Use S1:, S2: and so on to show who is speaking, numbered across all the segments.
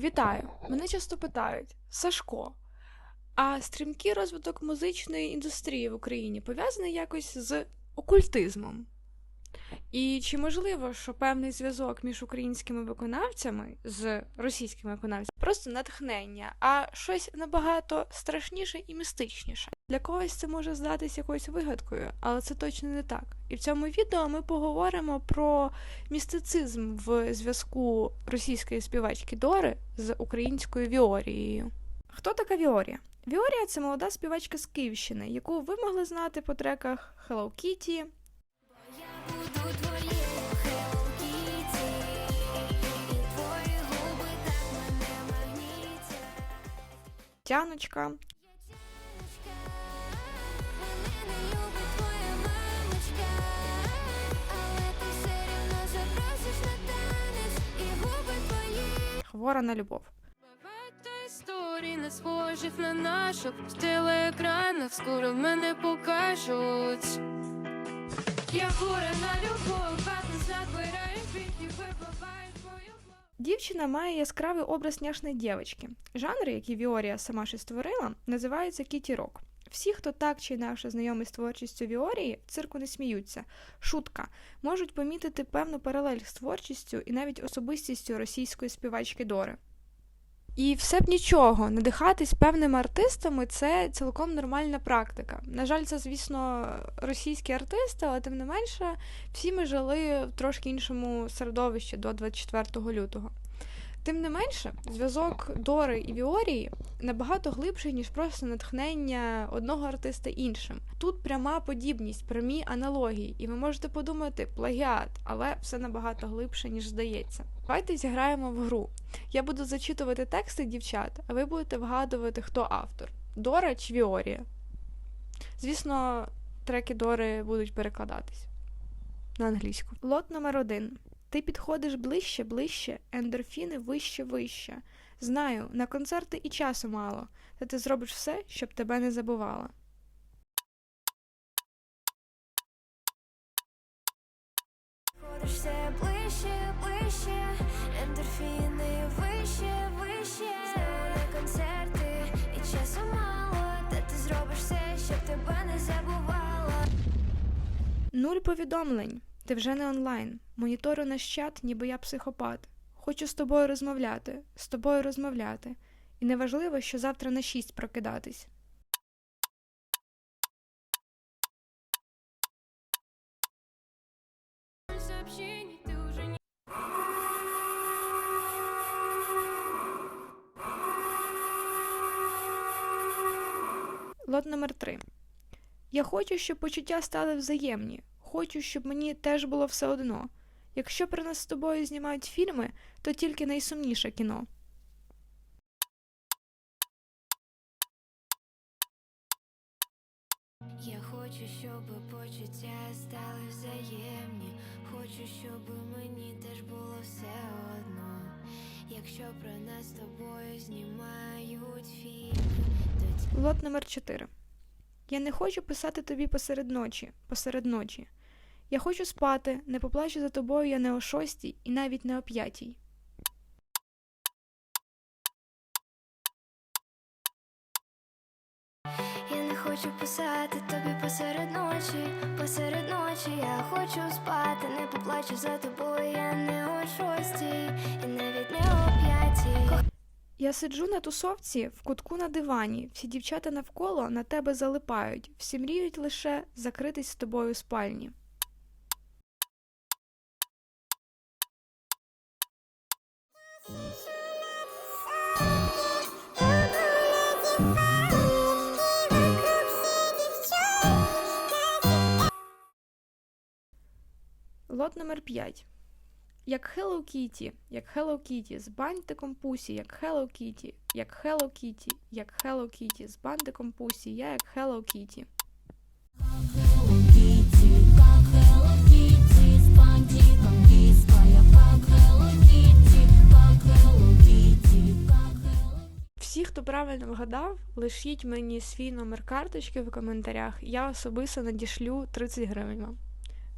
S1: Вітаю! Мене часто питають: Сашко, а стрімкий розвиток музичної індустрії в Україні пов'язаний якось з окультизмом? І чи можливо, що певний зв'язок між українськими виконавцями з російськими виконавцями просто натхнення, а щось набагато страшніше і містичніше? Для когось це може здатись якоюсь вигадкою, але це точно не так. І в цьому відео ми поговоримо про містицизм в зв'язку російської співачки Дори з українською Віорією. Хто така Віорія? Віорія це молода співачка з Київщини, яку ви могли знати по треках Hello Kitty, Тяночка, Хвора на любов.
S2: Історій не схожих на нашу. В телеекранах скоро в мене покажуть
S1: Дівчина має яскравий образ няшної дівчинки. Жанр, який Віорія сама ще створила, називається кіті рок. Всі, хто так чи інакше знайомий з творчістю Віорії, в цирку не сміються. Шутка можуть помітити певну паралель з творчістю і навіть особистістю російської співачки Дори. І все б нічого, надихатись певними артистами це цілком нормальна практика. На жаль, це, звісно, російські артисти, але тим не менше, всі ми жили в трошки іншому середовищі до 24 лютого. Тим не менше, зв'язок Дори і Віорії набагато глибший, ніж просто натхнення одного артиста іншим. Тут пряма подібність, прямі аналогії, і ви можете подумати плагіат, але все набагато глибше, ніж здається. Давайте зіграємо в гру. Я буду зачитувати тексти дівчат, а ви будете вгадувати, хто автор Дора чи Віорія. Звісно, треки Дори будуть перекладатись на англійську. Лот номер один. Ти підходиш ближче, ближче, ендорфіни вище, вище. Знаю, на концерти і часу мало, та ти зробиш все, щоб тебе не забувала.
S3: Все ближче, ближче Ендорфіни вище, вище Знаю на концерти І часу мало Та ти зробиш все, щоб тебе не забувала
S1: Нуль повідомлень. Ти вже не онлайн. Моніторю наш чат, ніби я психопат. Хочу з тобою розмовляти, з тобою розмовляти. І неважливо, що завтра на шість прокидатись. Лот номер три. Я хочу, щоб почуття стали взаємні. Хочу, щоб мені теж було все одно. Якщо про нас з тобою знімають фільми, то тільки найсумніше кіно.
S3: Я хочу, щоб почуття стали взаємні. Хочу, щоб мені теж було все одно. Якщо про нас з тобою знімають фільми, то
S1: Лот номер 4. Я не хочу писати тобі посеред ночі, посеред ночі. Я хочу спати, не поплачу за тобою я не о шостій і навіть не о п'ятій.
S3: Я не хочу писати тобі посеред ночі, посеред ночі я хочу спати, не поплачу за тобою, я не о шостій, і навіть не о п'ятій.
S1: Я сиджу на тусовці в кутку на дивані, всі дівчата навколо на тебе залипають, всі мріють лише закритись з тобою в спальні. Лот номер 5. Як Hello Kitty, як Hello Kitty, з бантиком пусі, як Hello Kitty, як Hello Kitty, як Hello Kitty, з бантиком пусі, я як Hello Kitty. Всі, хто правильно вгадав, лишіть мені свій номер карточки в коментарях. Я особисто надішлю 30 гривень вам.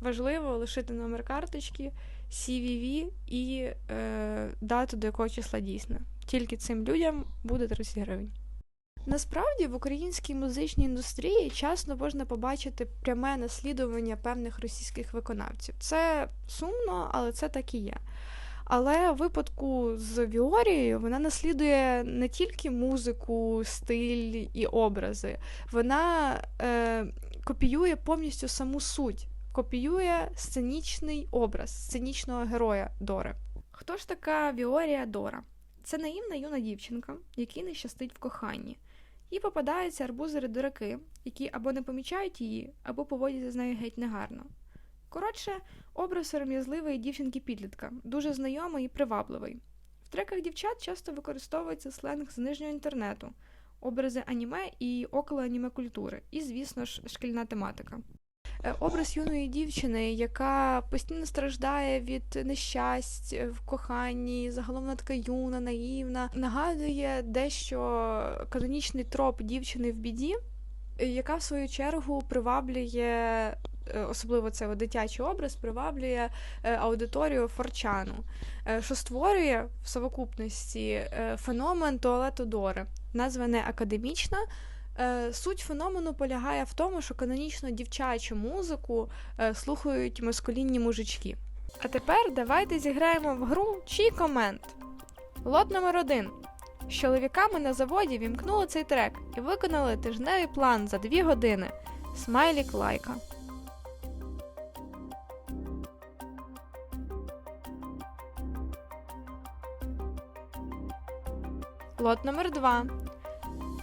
S1: Важливо лишити номер карточки, CVV і е, дату, до якого числа дійсно. тільки цим людям буде 30 гривень. Насправді в українській музичній індустрії часто можна побачити пряме наслідування певних російських виконавців. Це сумно, але це так і є. Але в випадку з Віорією вона наслідує не тільки музику, стиль і образи, вона е, копіює повністю саму суть, копіює сценічний образ сценічного героя Дори. Хто ж така Віорія Дора? Це наївна юна дівчинка, якій не щастить в коханні. Їй попадаються арбузери-дураки, які або не помічають її, або поводяться з нею геть негарно. Коротше, образ сором'язливої дівчинки-підлітка, дуже знайомий і привабливий. В треках дівчат часто використовується сленг з нижнього інтернету, образи аніме і около аніме культури, і, звісно ж, шкільна тематика. Е, Образ юної дівчини, яка постійно страждає від нещасть е, в коханні, загалом вона така юна, наївна, нагадує дещо канонічний троп дівчини в біді, яка в свою чергу приваблює, е, особливо це дитячий образ, приваблює аудиторію форчану, що створює в совокупності феномен туалету Дори, назва не академічна. Е, Суть феномену полягає в тому, що канонічно дівчачу музику е, слухають маскулінні мужички. А тепер давайте зіграємо в гру чий комент. Лот номер один. З чоловіками на заводі вімкнули цей трек і виконали тижневий план за дві години. Смайлік лайка. Лот номер два.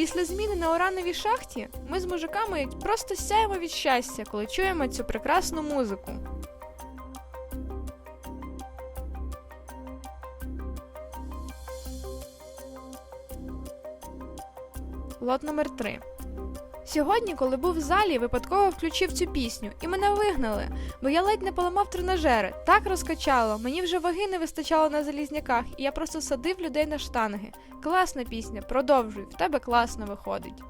S1: Після зміни на урановій шахті ми з мужиками просто сяємо від щастя, коли чуємо цю прекрасну музику. Лот номер 3. Сьогодні, коли був в залі, випадково включив цю пісню, і мене вигнали, бо я ледь не поламав тренажери. Так розкачало, мені вже ваги не вистачало на залізняках, і я просто садив людей на штанги. Класна пісня, продовжуй, в тебе класно виходить.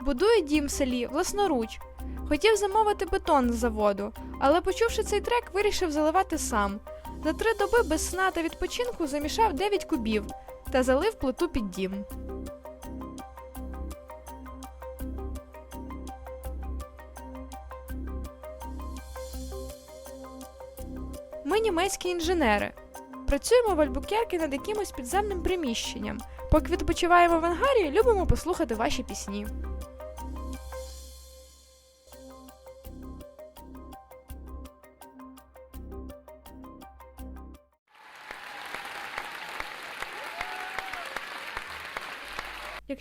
S1: Будує дім в селі власноруч. Хотів замовити бетон з заводу, але почувши цей трек, вирішив заливати сам. За три доби без сна та відпочинку замішав 9 кубів та залив плиту під дім. Ми німецькі інженери. Працюємо в Альбукеркі над якимось підземним приміщенням. Поки відпочиваємо в ангарі, любимо послухати ваші пісні.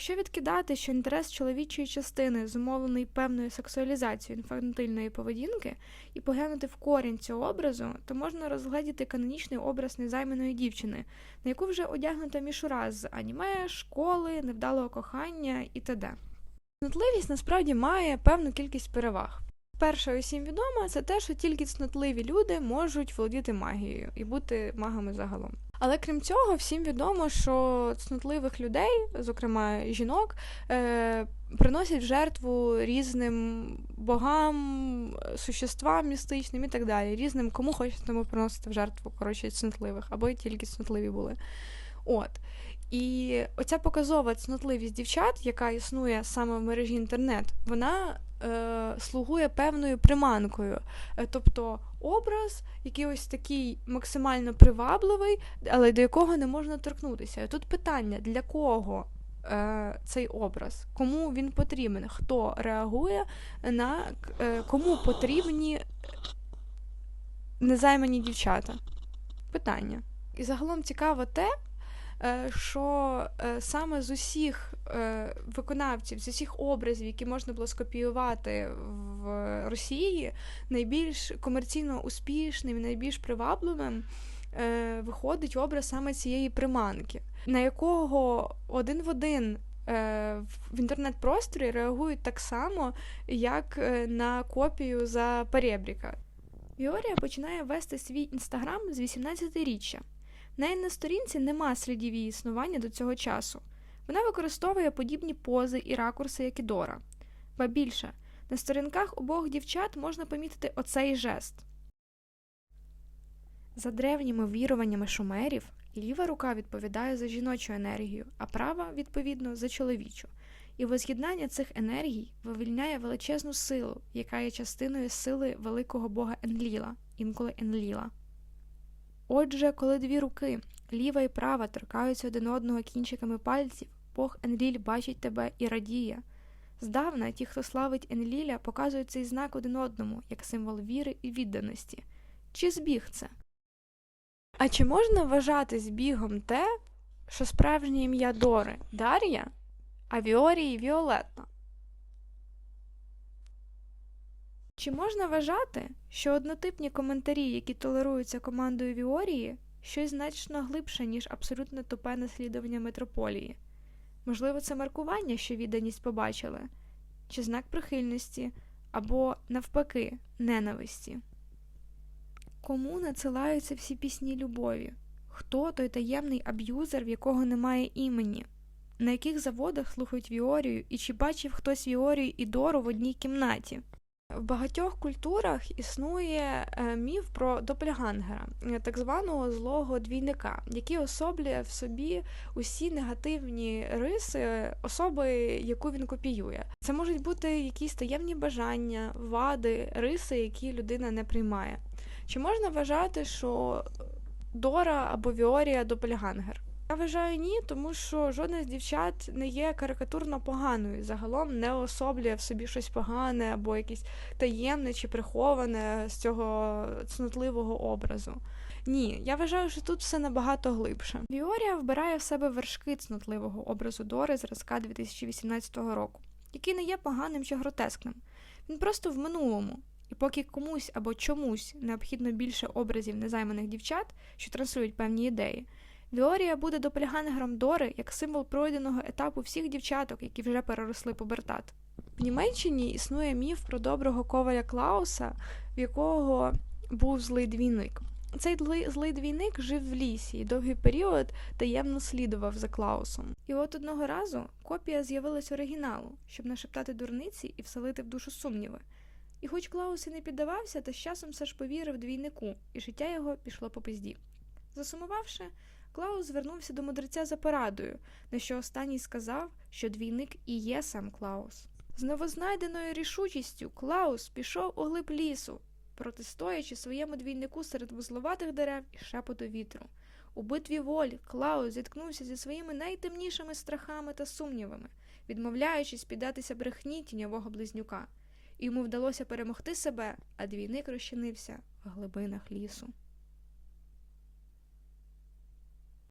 S1: Якщо відкидати, що інтерес чоловічої частини зумовлений певною сексуалізацією інфантильної поведінки, і поглянути в корінь цього образу, то можна розгледіти канонічний образ незайманої дівчини, на яку вже одягнута мішура з аніме, школи, невдалого кохання і т.д. Цнотливість насправді має певну кількість переваг. Перше усім відомо це те, що тільки цнотливі люди можуть володіти магією і бути магами загалом. Але крім цього, всім відомо, що цнотливих людей, зокрема жінок, е, приносять в жертву різним богам, существам містичним і так далі. Різним, кому хочуть, тому приносити в жертву коротше, цнотливих, або тільки цнотливі були. От. І оця показова цнотливість дівчат, яка існує саме в мережі інтернет, вона е, слугує певною приманкою. Е, тобто образ, який ось такий максимально привабливий, але до якого не можна торкнутися. І тут питання: для кого е, цей образ? Кому він потрібен? Хто реагує на е, кому потрібні незаймані дівчата? Питання. І загалом цікаво те, що е, саме з усіх е, виконавців, з усіх образів, які можна було скопіювати в Росії, найбільш комерційно успішним, і найбільш привабливим е, виходить образ саме цієї приманки, на якого один в один. е, В інтернет-просторі реагують так само, як е, на копію за перебріка. Віорія починає вести свій інстаграм з 18-річчя. Неї на сторінці нема слідів її існування до цього часу. Вона використовує подібні пози і ракурси, як і Дора. Ба більше, На сторінках обох дівчат можна помітити оцей жест. За древніми віруваннями шумерів, ліва рука відповідає за жіночу енергію, а права, відповідно, за чоловічу. І воз'єднання цих енергій вивільняє величезну силу, яка є частиною сили великого бога Енліла, інколи Енліла. Отже, коли дві руки, ліва і права, торкаються один одного кінчиками пальців, Бог Енліль бачить тебе і радіє. Здавна ті, хто славить Енліля, показують цей знак один одному як символ віри і відданості. Чи збіг це? А чи можна вважати збігом те, що справжнє ім'я Дори Дар'я, а Віорії Віолетта? Чи можна вважати, що однотипні коментарі, які толеруються командою Віорії, щось значно глибше, ніж абсолютно тупе наслідування метрополії? Можливо, це маркування, що відданість побачили, чи знак прихильності, або, навпаки, ненависті. Кому надсилаються всі пісні любові? Хто той таємний аб'юзер, в якого немає імені? На яких заводах слухають Віорію, і чи бачив хтось Віорію і Дору в одній кімнаті? В багатьох культурах існує е, міф про доppelgangера, е, так званого злого двійника, який особлює в собі усі негативні риси особи, яку він копіює. Це можуть бути якісь таємні бажання, вади, риси, які людина не приймає. Чи можна вважати, що Дора або Віорія доppelganger? Я вважаю ні, тому що жодна з дівчат не є карикатурно поганою. Загалом не особлює в собі щось погане або якесь таємне чи приховане з цього цнотливого образу. Ні, я вважаю, що тут все набагато глибше. Віорія вбирає в себе вершки цнотливого образу Дори зразка 2018 року, який не є поганим чи гротескним. Він просто в минулому. І поки комусь або чомусь необхідно більше образів незайманих дівчат, що транслюють певні ідеї, Віорія буде доppelgangером Дори як символ пройденого етапу всіх дівчаток, які вже переросли пубертат. В Німеччині існує міф про доброго коваля Клауса, в якого був злий двійник. Цей злий двійник жив в лісі і довгий період таємно слідував за Клаусом. І от одного разу копія з'явилась оригіналу, щоб нашептати дурниці і вселити в душу сумніви. І хоч Клаус і не піддавався, та з часом все ж повірив двійнику, і життя його пішло по пизді. Засумувавши, Клаус звернувся до мудреця за порадою, на що останній сказав, що двійник і є сам Клаус. З новознайденою рішучістю Клаус пішов у глиб лісу, протистоячи своєму двійнику серед вузловатих дерев і шепоту вітру. У битві волі Клаус зіткнувся зі своїми найтемнішими страхами та сумнівами, відмовляючись піддатися брехні тіньового близнюка. Йому вдалося перемогти себе, а двійник розчинився в глибинах лісу.